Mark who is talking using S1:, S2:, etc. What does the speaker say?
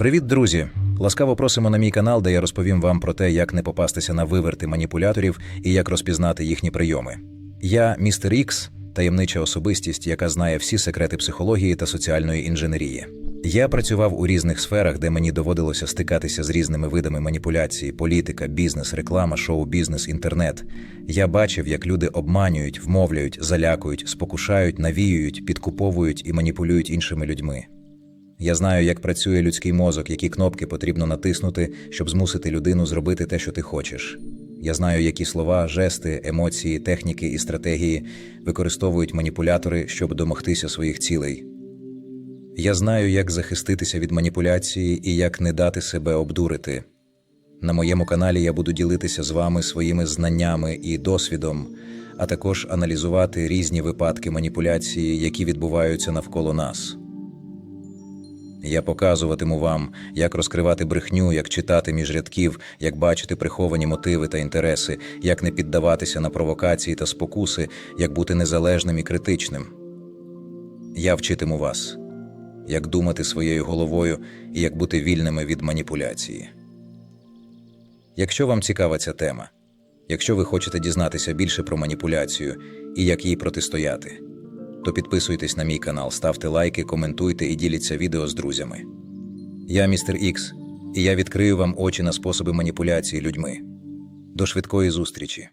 S1: Привіт, друзі! Ласкаво просимо на мій канал, де я розповім вам про те, як не попастися на виверти маніпуляторів і як розпізнати їхні прийоми. Я містер Ікс, таємнича особистість, яка знає всі секрети психології та соціальної інженерії. Я працював у різних сферах, де мені доводилося стикатися з різними видами маніпуляції: політика, бізнес, реклама, шоу-бізнес, інтернет. Я бачив, як люди обманюють, вмовляють, залякують, спокушають, навіюють, підкуповують і маніпулюють іншими людьми. Я знаю, як працює людський мозок, які кнопки потрібно натиснути, щоб змусити людину зробити те, що ти хочеш. Я знаю, які слова, жести, емоції, техніки і стратегії використовують маніпулятори, щоб домогтися своїх цілей. Я знаю, як захиститися від маніпуляції і як не дати себе обдурити. На моєму каналі я буду ділитися з вами своїми знаннями і досвідом, а також аналізувати різні випадки маніпуляції, які відбуваються навколо нас. Я показуватиму вам, як розкривати брехню, як читати між рядків, як бачити приховані мотиви та інтереси, як не піддаватися на провокації та спокуси, як бути незалежним і критичним. Я вчитиму вас, як думати своєю головою і як бути вільними від маніпуляції. Якщо вам цікава ця тема, якщо ви хочете дізнатися більше про маніпуляцію і як їй протистояти, то підписуйтесь на мій канал, ставте лайки, коментуйте і діліться відео з друзями. Я містер Ікс, і я відкрию вам очі на способи маніпуляції людьми. До швидкої зустрічі!